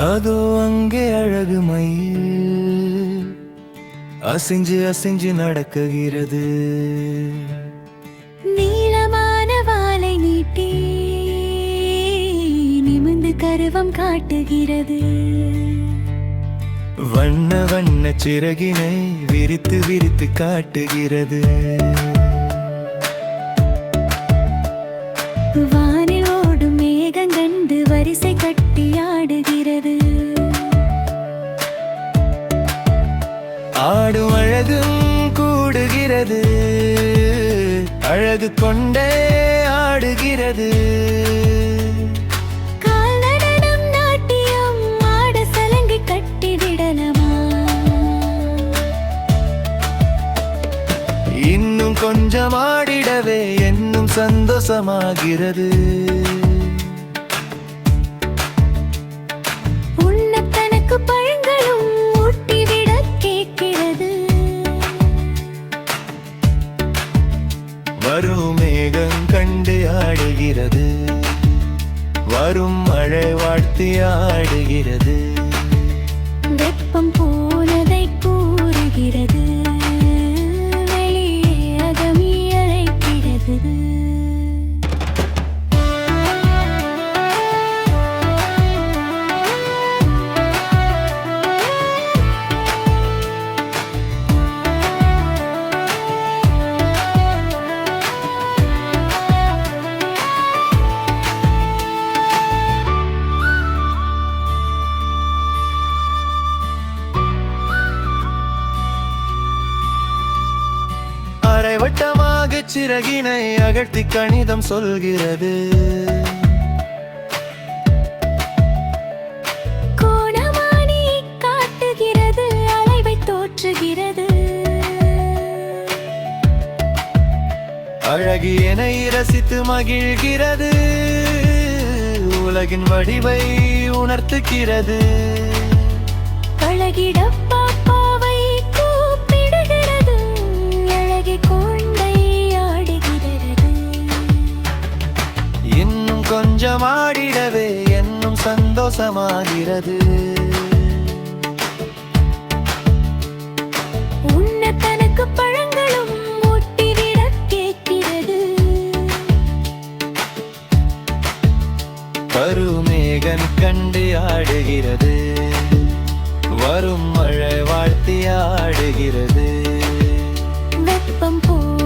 அதோ அங்கே அழகு மயில். அசைஞ்சு அசைஞ்சு நடக்குகிறது. நீளமான வாளை நீட்டி நிமிந்து கருவம் காட்டுகிறது. வண்ண வண்ண சிறகினை விரித்து விரித்து காட்டுகிறது. வானில் ஓடும் மேகங்கண்டு வரிசை கட்டி ஆடும் அழகும் கூடுகிறது. அழகு கொண்டே ஆடுகிறது. இன்னும் கொஞ்சம் ஆடிடவே என்னும் சந்தோஷமாகிறது. வரும் மேகம் கண்டு ஆடுகிறது. வரும் மழை வாழ்த்து ஆடுகிறது. வெப்பம் போனதை கூறுகிறது. அரைவட்டமாக சிறகினை அகழ்த்தி கணிதம் சொல்கிறது. அழகியனை ரசித்து மகிழ்கிறது உலகின் வடிவை உணர்த்துகிறது. பழகிட சந்தோஷமாகிறது. உண்ண தனக்கு பழங்களும் ஊட்டிவிட கேட்கிறது. கருமேகன் கண்டு ஆடுகிறது. வரும் மழை வாழ்த்தி ஆடுகிறது. வெப்பம் போல்